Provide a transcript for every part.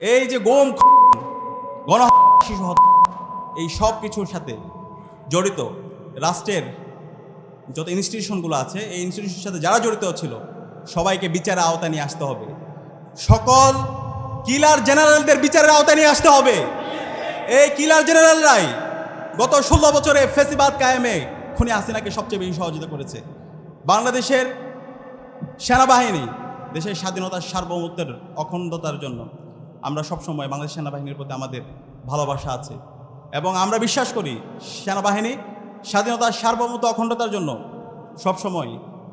এই যে গোম গণ শিশু হত্যা। এই সব কিছুর সাথে জড়িত রাষ্ট্রের যত ইনস্টিটিউশনগুলো আছে, এই ইনস্টিটিউশনের সাথে যারা জড়িত ছিল, সবাইকে বিচারের আওতায় নিয়ে আসতে হবে। সকল কিলার জেনারেলদের বিচারের আওতায় নিয়ে আসতে হবে। এই কিলার জেনারেলরাই গত ষোলো বছরে ফেসিবাদ কায়েমে খুনি হাসিনাকে সবচেয়ে বেশি সহযোগিতা করেছে। বাংলাদেশের সেনাবাহিনী দেশের স্বাধীনতার সার্বভৌমত্বের অখণ্ডতার জন্য আমরা সবসময় বাংলাদেশ সেনাবাহিনীর প্রতি আমাদের ভালোবাসা আছে। এবং আমরা বিশ্বাস করি সেনাবাহিনী স্বাধীনতার সার্বভৌমত্ব অখণ্ডতার জন্য সবসময়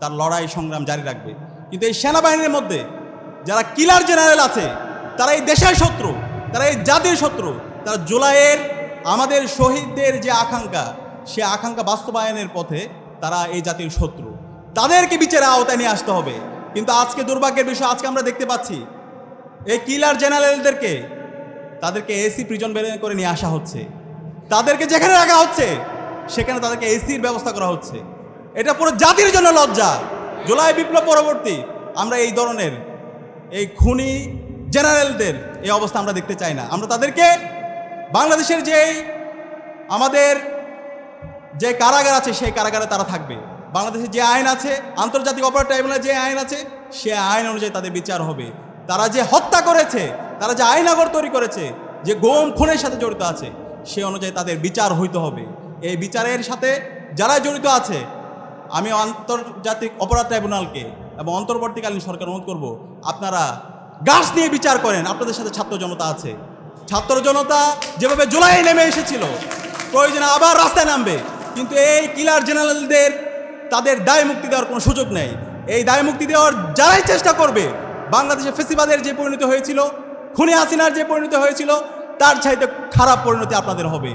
তার লড়াই সংগ্রাম জারি রাখবে। কিন্তু এই সেনাবাহিনীর মধ্যে যারা কিলার জেনারেল আছে, তারা এই দেশের শত্রু, তারা এই জাতির শত্রু, তারা জুলাইয়ের আমাদের শহীদদের যে আকাঙ্ক্ষা, সে আকাঙ্ক্ষা বাস্তবায়নের পথে তারা এই জাতির শত্রু। তাদেরকে বিচারে আওতায় নিয়ে আসতে হবে। কিন্তু আজকে দুর্ভাগ্যের বিষয়, আজকে আমরা দেখতে পাচ্ছি এই কিলার জেনারেলদেরকে, তাদেরকে এসি প্রিজন বের করে নিয়ে আসা হচ্ছে। তাদেরকে যেখানে রাখা হচ্ছে, সেখানে তাদেরকে এসির ব্যবস্থা করা হচ্ছে। এটা পুরো জাতির জন্য লজ্জা। জুলাই বিপ্লব পরবর্তী, আমরা এই ধরনের এই খুনি জেনারেলদের এই অবস্থা আমরা দেখতে চাই না। আমরা তাদেরকে বাংলাদেশের যেই আমাদের যে কারাগার আছে, সেই কারাগারে তারা থাকবে। বাংলাদেশে যে আইন আছে, আন্তর্জাতিক অপরাধ ট্রাইব্যুনাল যে আইন আছে, সে আইন অনুযায়ী তাদের বিচার হবে। তারা যে হত্যা করেছে, তারা যে আইনাগর তৈরি করেছে, যে গোম খুনের সাথে জড়িত আছে, সে অনুযায়ী তাদের বিচার হইতে হবে। এই বিচারের সাথে যারা জড়িত আছে, আমি আন্তর্জাতিক অপরাধ ট্রাইব্যুনালকে এবং অন্তর্বর্তীকালীন সরকার অনুরোধ করব, আপনারা গাছ নিয়ে বিচার করেন, আপনাদের সাথে ছাত্র জনতা আছে। ছাত্র জনতা যেভাবে জুলাই নেমে এসেছিল, প্রয়োজনে আবার রাস্তায় নামবে, কিন্তু এই কিলার জেনারেলদের তাদের দায় মুক্তি দেওয়ার কোনো সুযোগ নেই। এই দায় মুক্তি দেওয়ার যারাই চেষ্টা করবে বাংলাদেশে ফেসিবাদের যে পরিণতি হয়েছিল, খুনে হাসিনার যে পরিণতি হয়েছিল, তার চাইতে খারাপ পরিণতি আপনাদের হবে।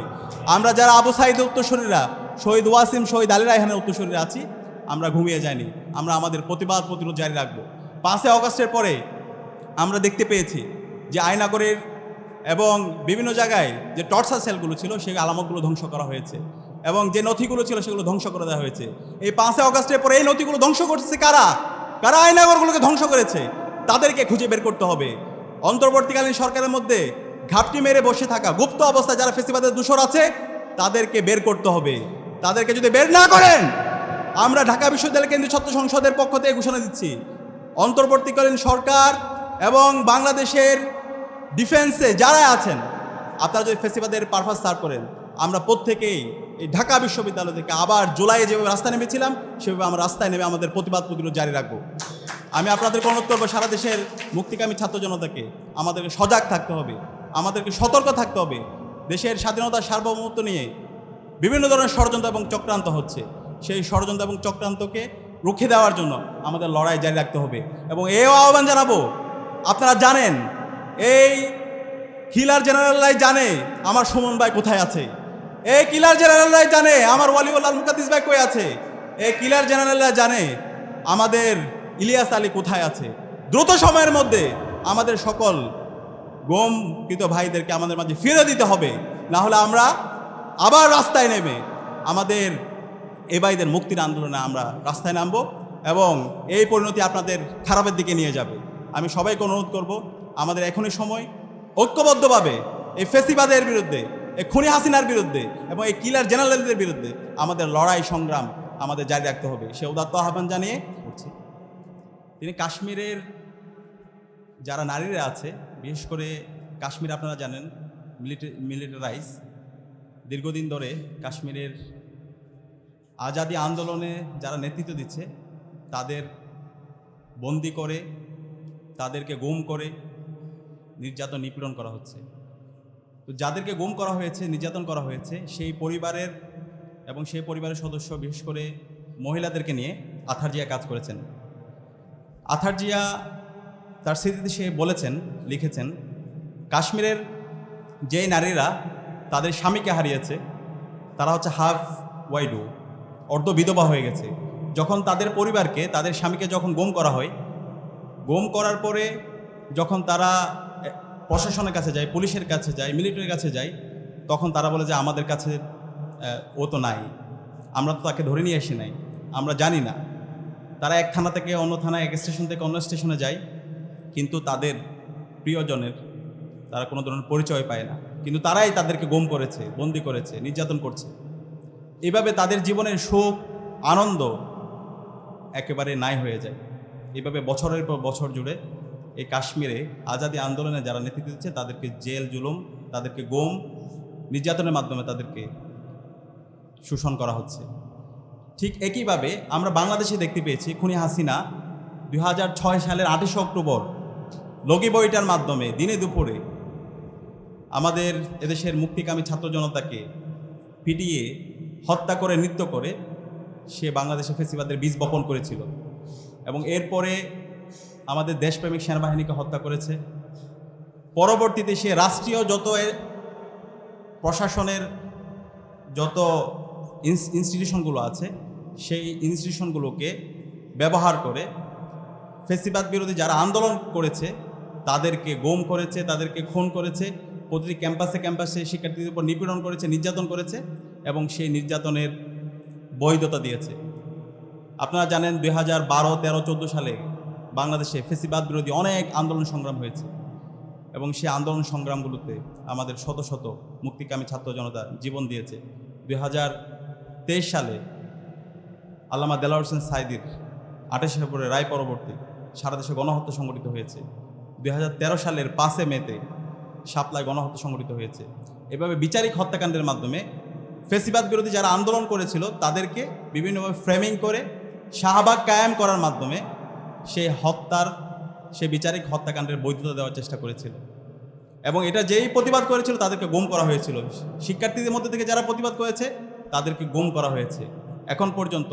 আমরা যারা আবু সাইদের উত্তরসূরিরা, শহীদ ওয়াসিম, শহীদ আলী রায়হানের উত্তরসূরিরা আছি, আমরা ঘুমিয়ে যাইনি। আমরা আমাদের প্রতিবাদ প্রতিরোধ জারি রাখব। পাঁচই অগস্টের পরে আমরা দেখতে পেয়েছি যে আয়নাগরের এবং বিভিন্ন জায়গায় যে টর্চার সেলগুলো ছিল সেই আলামতগুলো ধ্বংস করা হয়েছে এবং যে নথিগুলো ছিল, সেগুলো ধ্বংস করে দেওয়া হয়েছে। এই পাঁচই অগস্টের পরে এই নথিগুলো ধ্বংস করছে কারা? কারা আয়নাগরগুলোকে ধ্বংস করেছে? তাদেরকে খুঁজে বের করতে হবে। অন্তর্বর্তীকালীন সরকারের মধ্যে ঘাপটি মেরে বসে থাকা গুপ্ত অবস্থায় যারা ফেসিবাদের দূষর আছে, তাদেরকে বের করতে হবে। তাদেরকে যদি বের না করেন, আমরা ঢাকা বিশ্ববিদ্যালয় কেন্দ্রীয় ছাত্র সংসদের পক্ষ থেকে ঘোষণা দিচ্ছি। অন্তর্বর্তীকালীন সরকার এবং বাংলাদেশের ডিফেন্সে যারা আছেন, আপনারা যদি ফেসিবাদের পারপাস সার্ভ করেন, আমরা প্রত্যেকেই এই ঢাকা বিশ্ববিদ্যালয় থেকে আবার জুলাইয়ে যেভাবে রাস্তায় নেমেছিলাম, সেভাবে আমরা রাস্তায় নেমে আমাদের প্রতিবাদ প্রতিরোধ জারি রাখব। আমি আপনাদের অনুরোধ করব, সারা দেশের মুক্তিকামী ছাত্র জনতাকে আমাদেরকে সজাগ থাকতে হবে, আমাদেরকে সতর্ক থাকতে হবে। দেশের স্বাধীনতার সার্বভৌমত্ব নিয়ে বিভিন্ন ধরনের ষড়যন্ত্র এবং চক্রান্ত হচ্ছে। সেই ষড়যন্ত্র এবং চক্রান্তকে রুখে দেওয়ার জন্য আমাদের লড়াই জারি রাখতে হবে। এবং এও আহ্বান জানাব, আপনারা জানেন, এই কিলার জেনারেলরাই জানে আমার সুমন ভাই কোথায় আছে। এই কিলার জেনারেলরাই জানে আমার ওয়ালিউল্লাহ মুকাদ্দিস ভাই কই আছে। এই কিলার জেনারেলরা জানে আমাদের ইলিয়াস আলী কোথায় আছে? দ্রুত সময়ের মধ্যে আমাদের সকল গমকৃত ভাইদেরকে আমাদের মাঝে ফিরে দিতে হবে। না হলে আমরা আবার রাস্তায় নেমে আমাদের এ ভাইদের মুক্তির আন্দোলনে আমরা রাস্তায় নামব এবং এই পরিণতি আপনাদের খারাপের দিকে নিয়ে যাবে। আমি সবাইকে অনুরোধ করব, আমাদের এখনই সময়। ঐক্যবদ্ধভাবে এই ফেসিবাদের বিরুদ্ধে, এই খুনি হাসিনার বিরুদ্ধে এবং এই কিলার জেনারেলদের বিরুদ্ধে আমাদের লড়াই সংগ্রাম আমাদের জারি রাখতে হবে। সে উদাত্ত আহ্বান জানিয়ে তিনি কাশ্মীরের যারা নারীরা আছে, বিশেষ করে কাশ্মীর আপনারা জানেন মিলিটারাইজ দীর্ঘদিন ধরে কাশ্মীরের আজাদি আন্দোলনে যারা নেতৃত্ব দিচ্ছে, তাদের বন্দি করে, তাদেরকে গুম করে নির্যাতন নিপীড়ন করা হচ্ছে। তো যাদেরকে গুম করা হয়েছে, নির্যাতন করা হয়েছে, সেই পরিবারের এবং সেই পরিবারের সদস্য বিশেষ করে মহিলাদেরকে নিয়ে আথারজিয়া কাজ করেছেন। আথারজিয়া তার স্মৃতিতে সে বলেছেন, লিখেছেন, কাশ্মীরের যেই নারীরা তাদের স্বামীকে হারিয়েছে, তারা হচ্ছে হাফ ওয়াইডু, অর্ধ বিধবা হয়ে গেছে। যখন তাদের পরিবারকে, তাদের স্বামীকে যখন গোম করা হয়, গোম করার পরে যখন তারা প্রশাসনের কাছে যায়, পুলিশের কাছে যায় মিলিটারির কাছে যায়, তখন তারা বলে যে, আমাদের কাছে ও তো নাই, আমরা তো তাকে ধরে নিয়ে আসি নাই, আমরা জানি না। তারা এক থানা থেকে অন্য থানায়, এক স্টেশন থেকে অন্য স্টেশনে যায়, কিন্তু তাদের প্রিয়জনের তারা কোনো ধরনের পরিচয় পায় না। কিন্তু তারাই তাদেরকে গম করেছে, বন্দি করেছে, নির্যাতন করছে। এভাবে তাদের জীবনের সুখ আনন্দ একেবারে নাই হয়ে যায়। এভাবে বছরের পর বছর জুড়ে এই কাশ্মীরে আজাদি আন্দোলনে যারা নেতৃত্ব দিচ্ছে, তাদেরকে জেল, জুলুম, তাদেরকে গোম, নির্যাতনের মাধ্যমে তাদেরকে শোষণ করা হচ্ছে। ঠিক একইভাবে আমরা বাংলাদেশে দেখতে পেয়েছি খুনি হাসিনা দু হাজার ছয় সালের আঠাশে অক্টোবর লগি বইটার মাধ্যমে দিনে দুপুরে আমাদের এদেশের মুক্তিকামী ছাত্র জনতাকে পিটিয়ে হত্যা করে, নৃত্য করে সে বাংলাদেশে ফেসিবাদের বীজ বপন করেছিল এবং এরপরে আমাদের দেশপ্রেমিক সেনাবাহিনীকে হত্যা করেছে। পরবর্তীতে সে রাষ্ট্রীয় যত প্রশাসনের যত ইনস- ইনস্টিটিউশনগুলো আছে সেই ইনস্টিটিউশনগুলোকে ব্যবহার করে ফেসিবাদ বিরোধী যারা আন্দোলন করেছে, তাদেরকে গোম করেছে, তাদেরকে খুন করেছে, প্রতিটি ক্যাম্পাসে ক্যাম্পাসে শিক্ষার্থীদের উপর নিপীড়ন করেছে, নির্যাতন করেছে এবং সেই নির্যাতনের বৈধতা দিয়েছে। আপনারা জানেন দুই হাজার বারো, তেরো, চোদ্দ সালে বাংলাদেশে ফেসিবাদ বিরোধী অনেক আন্দোলন সংগ্রাম হয়েছে এবং সেই আন্দোলন সংগ্রামগুলোতে আমাদের শত শত মুক্তিকামী ছাত্র জনতা জীবন দিয়েছে। দুই হাজার তেইশ সালে আল্লামা দেলাওয়ার হোসেন সাইদির আঠাশে ফেব্রুয়ারি রায় পরবর্তী সারা দেশে গণহত্যা সংগঠিত হয়েছে। দু হাজার তেরো সালের পাঁচে মেতে শাপলায় গণহত্যা সংগঠিত হয়েছে। এভাবে বিচারিক হত্যাকাণ্ডের মাধ্যমে ফেসিবাদ বিরোধী যারা আন্দোলন করেছিল, তাদেরকে বিভিন্নভাবে ফ্রেমিং করে, শাহবাগ কায়েম করার মাধ্যমে সেই হত্যার, সে বিচারিক হত্যাকাণ্ডের বৈধতা দেওয়ার চেষ্টা করেছিল। এবং এটা যেই প্রতিবাদ করেছিল, তাদেরকে গুম করা হয়েছিল। শিক্ষার্থীদের মধ্যে থেকে যারা প্রতিবাদ করেছে, তাদেরকে গুম করা হয়েছে। এখন পর্যন্ত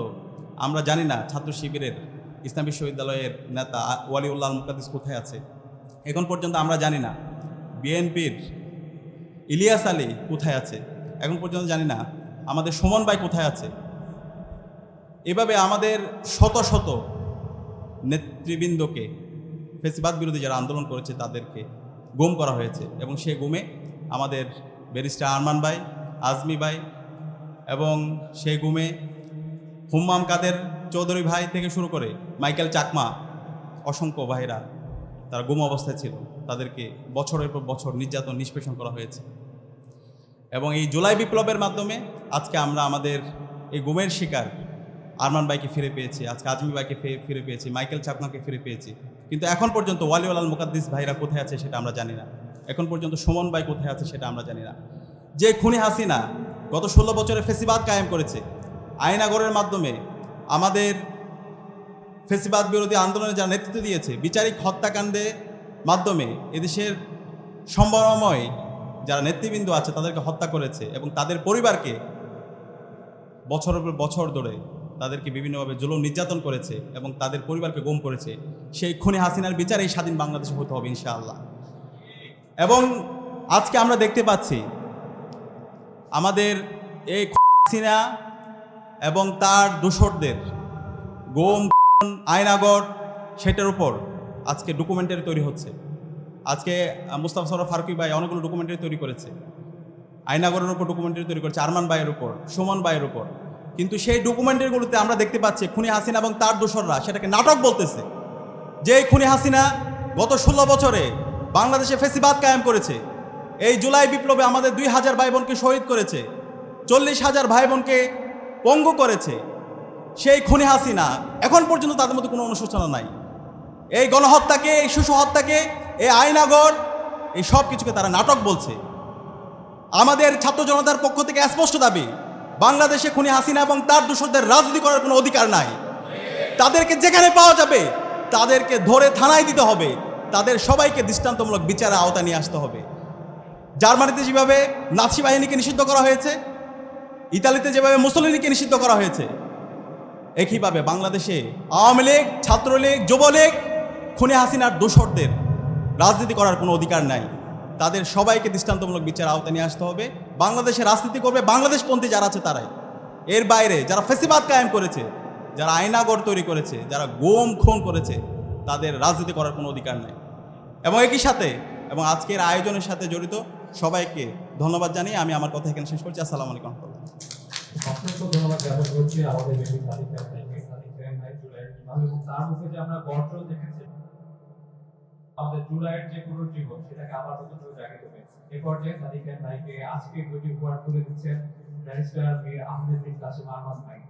আমরা জানি না, ছাত্র শিবিরের ইসলাম বিশ্ববিদ্যালয়ের নেতা ওয়ালিউল্লাহ মুকাদ্দিস কোথায় আছে? এখন পর্যন্ত আমরা জানি না। বিএনপির ইলিয়াস আলী কোথায় আছে? এখন পর্যন্ত জানি না। আমাদের সুমন ভাই কোথায় আছে? এভাবে আমাদের শত শত নেতৃবৃন্দকে ফেসিবাদ বিরোধী যারা আন্দোলন করেছে তাদেরকে গুম করা হয়েছে এবং সে গুমে আমাদের ব্যারিস্টার আরমান ভাই, আজমি ভাই এবং সে গুমে হুম্মাম কাদের চৌধুরী ভাই থেকে শুরু করে মাইকেল চাকমা, অসংখ্য ভাইরা তারা গুম অবস্থায় ছিল। তাদেরকে বছরের পর বছর নির্যাতন, নিষ্পেষণ করা হয়েছে। এবং এই জুলাই বিপ্লবের মাধ্যমে আজকে আমরা আমাদের এই গুমের শিকার আরমান ভাইকে ফিরে পেয়েছি, আজকে আজমি ভাইকে ফে- ফিরে পেয়েছি, মাইকেল চাকমাকে ফিরে পেয়েছি। কিন্তু এখন পর্যন্ত ওয়ালিউল মুকাদ্দিস ভাইরা কোথায় আছে সেটা আমরা জানি না। এখন পর্যন্ত সুমন ভাই কোথায় আছে সেটা আমরা জানি না। যে খুনি হাসিনা গত ষোলো বছরে ফেসিবাদ কায়েম করেছে আইনাগরের মাধ্যমে আমাদের ফেসিবাদ বিরোধী আন্দোলনে যারা নেতৃত্ব দিয়েছে, বিচারিক হত্যাকাণ্ডের মাধ্যমে এদেশের সম্ভাবনাময় যারা নেতৃবৃন্দ আছে, তাদেরকে হত্যা করেছে এবং তাদের পরিবারকে বছরের পর বছর ধরে তাদেরকে বিভিন্নভাবে জুলুম নির্যাতন করেছে এবং তাদের পরিবারকে গুম করেছে। সেই খুনি হাসিনার বিচার এই স্বাধীন বাংলাদেশে হতে হবে, ইনশাআল্লাহ। এবং আজকে আমরা দেখতে পাচ্ছি আমাদের এই হাসিনা এবং তার দোসরদের গোম, আয়নাগর, সেটার উপর আজকে ডকুমেন্টারি তৈরি হচ্ছে। আজকে মুস্তাফা সরফ ফারুকি ভাই অনেকগুলো ডকুমেন্টারি তৈরি করেছে। আয়নাগরের উপর ডকুমেন্টারি তৈরি করেছে, আরমান ভাইয়ের উপর, সুমন ভাইয়ের উপর। কিন্তু সেই ডকুমেন্টারিগুলোতে আমরা দেখতে পাচ্ছি খুনি হাসিনা এবং তার দোসররা সেটাকে নাটক বলতেছে। যে খুনি হাসিনা গত ষোলো বছরে বাংলাদেশে ফেসিবাদ কায়েম করেছে, এই জুলাই বিপ্লবে আমাদের দুই হাজার ভাই বোনকে শহীদ করেছে, চল্লিশ হাজার ভাই বোনকে পঙ্গু করেছে, সেই খুনি হাসিনা এখন পর্যন্ত তাদের মধ্যে কোনো অনুশোচনা নাই। এই গণহত্যাকে, এই শিশু হত্যাকে এই আইনাগর, এই সব কিছুকে তারা নাটক বলছে। আমাদের ছাত্র জনতার পক্ষ থেকে স্পষ্ট দাবি, বাংলাদেশে খুনি হাসিনা এবং তার দূষরদের রাজনীতি করার কোনো অধিকার নাই। তাদেরকে যেখানে পাওয়া যাবে, তাদেরকে ধরে থানায় দিতে হবে। তাদের সবাইকে দৃষ্টান্তমূলক বিচারে আওতা নিয়ে আসতে হবে। জার্মানিতে যেভাবে নাৎসি বাহিনীকে নিষিদ্ধ করা হয়েছে ইতালিতে যেভাবে মুসলিনীকে নিষিদ্ধ করা হয়েছে, একইভাবে বাংলাদেশে আওয়ামী লীগ, ছাত্রলীগ, যুবলীগ, খুনে হাসিনার দোসরদের রাজনীতি করার কোনো অধিকার নাই। তাদের সবাইকে দৃষ্টান্তমূলক বিচার আওতায় নিয়ে আসতে হবে। বাংলাদেশে রাজনীতি করবে বাংলাদেশপন্থী যারা আছে তারাই। এর বাইরে যারা ফেসিবাদ কায়েম করেছে, যারা আয়নাগর তৈরি করেছে, যারা গোম খুন করেছে, তাদের রাজনীতি করার কোনো অধিকার নাই। এবং একই সাথে, এবং আজকের আয়োজনের সাথে জড়িত সবাইকে ধন্যবাদ জানিয়ে আমি আমার কথা এখানে শেষ করছি। আসসালামু আলাইকুম। ধন্যবাদ জ্ঞাপন করছি, আমাদের বেশি কীভাবে এবং তার মধ্যে যে আমরা বর্জন দেখেছি, আমাদের জুলাইয়ের যে পুনর্জীবন সেটাকে আবার নতুন করে জাগিয়ে দেবে এ পর্যায়ে নাইকে আজকে দুটি উপহার তুলে দিচ্ছেন ব্যারিস্টার মীর আহমেদ বিন কাসিম আহমদ ভাই।